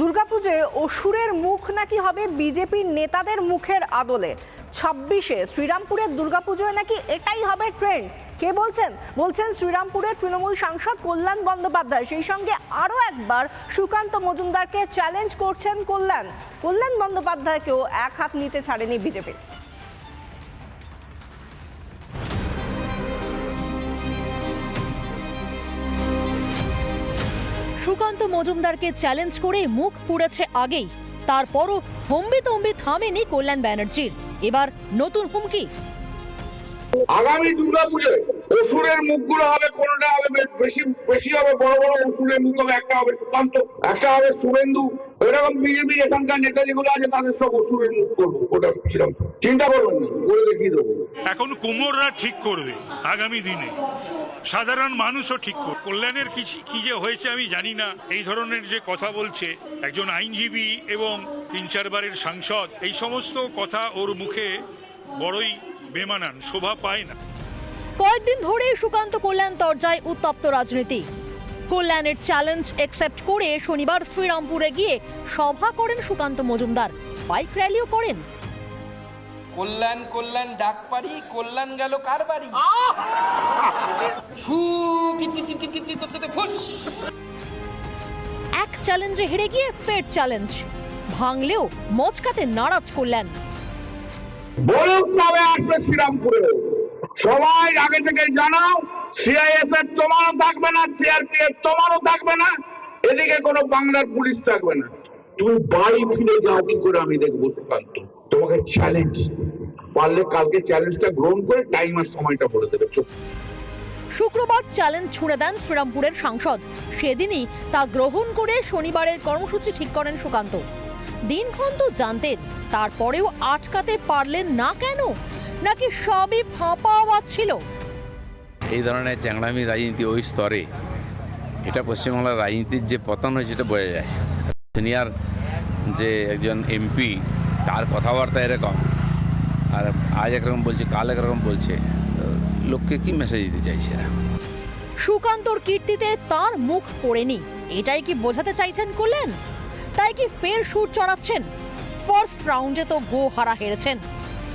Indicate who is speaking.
Speaker 1: দুর্গাপুজোয় অসুরের মুখ নাকি হবে বিজেপির নেতাদের মুখের আদলে? ছাব্বিশে শ্রীরামপুরের দুর্গাপুজোয় নাকি এটাই হবে ট্রেন্ড কে বলছেন? বলছেন শ্রীরামপুরের তৃণমূল সাংসদ কল্যাণ বন্দ্যোপাধ্যায়। সেই সঙ্গে আরও একবার সুকান্ত মজুমদারকে চ্যালেঞ্জ করছেন কল্যাণ। কল্যাণ বন্দ্যোপাধ্যায়কেও এক হাত নিতে ছাড়েনি বিজেপি।
Speaker 2: সুকান্ত মজুমদারকে চ্যালেঞ্জ করে মুখ পুড়েছে আগেই। তারপরও হম্বি তম্বি থামেনি কল্যাণ ব্যানার্জির। এবার নতুন হুমকি।
Speaker 3: আগামী দুর্গা পুজোয় অসুরের মুখগুলো হবে, কোনটা হবে বেশি বেশি হবে, বড় বড় অসুরের মুখ হবে, একটা হবে সুকান্ত, একটা হবে শুভেন্দু। এরকম বিজেপি এখানকার নেতা যেগুলো আছে, তাদের সব অসুরের মুখ করব, ওটা সেরকম। চিন্তা করবেন করে দেখিয়ে দেবো।
Speaker 4: এখন কুমোররা ঠিক করবে আগামী দিনে। সাধারণ মানুষও ঠিক করবে। কল্যাণের কিছু কি যে হয়েছে আমি জানি না। এই ধরনের যে কথা বলছে একজন আইনজীবী এবং তিন চারবারের সাংসদ, এই সমস্ত কথা ওর মুখে বড়ই বেমানান, শোভা পায় না।
Speaker 2: কয়েকদিন ধরেই সুকান্ত কল্যাণ তরজায় উত্তপ্ত রাজনীতি। কল্যাণের চ্যালেঞ্জ একসেপ্ট করে শনিবার শ্রীরামপুরে গিয়ে সভা করেন সুকান্ত মজুমদার। বাইক র্যালিও করেন।
Speaker 5: কল্যাণ কল্যাণ ডাক পারি কল্যাণ গেল কার বাড়ি?
Speaker 2: এক চ্যালেঞ্জে হেরে গিয়ে ফের চ্যালেঞ্জ ভাঙলেও মচকাতে নারাজ কল্যাণ।
Speaker 3: বলুক কবে আসবে শ্রীরামপুরে। সবাই আগে থেকে জানাও সিআইএস এর তোমারও থাকবে না সিআরপিএফ তোমারও থাকবে না এদিকে কোনো বাংলার পুলিশ থাকবে না। তুমি বাড়ি ফিরে যাও কি করে আমি দেখব সুকান্ত? তোমাকে চ্যালেঞ্জ পারলে কালকে চ্যালেঞ্জটা গ্রহণ করে টাইম আর সময়টা বলে দেবে চোখ
Speaker 2: শুক্রবার চ্যালেঞ্জ ছুড়ে দেন শ্রীরামপুরের সাংসদ। সেদিনই তা গ্রহণ করে শনিবারের কর্মসূচি ঠিক করেন সুকান্ত। দিনক্ষণ তো জানতেন তারপরেও আটকাতে পারলেন না কেন? নাকি সবই ফাঁপা আওয়াজ ছিল?
Speaker 6: এই ধরনের চ্যাংড়ামি রাজনীতি ওই স্তরে। এটা পশ্চিমবাংলার রাজনীতির যে পতন হয়েছে এটা বোঝা যায়। সিনিয়র যে একজন এমপি তার কথাবার্তা এরকম। আর আজ একরকম বলছে কাল একরকম বলছে। লোককে কি মেসেজ দিতে চাইছে এরা?
Speaker 2: সুকান্তর কীর্তিতে তার মুখ পড়েনি। এটাই কি বোঝাতে চাইছেন কল্যাণ তাই কি ফের সুর চড়াচ্ছেন? ফার্স্ট রাউন্ডে তো গো হারা হেরেছেন।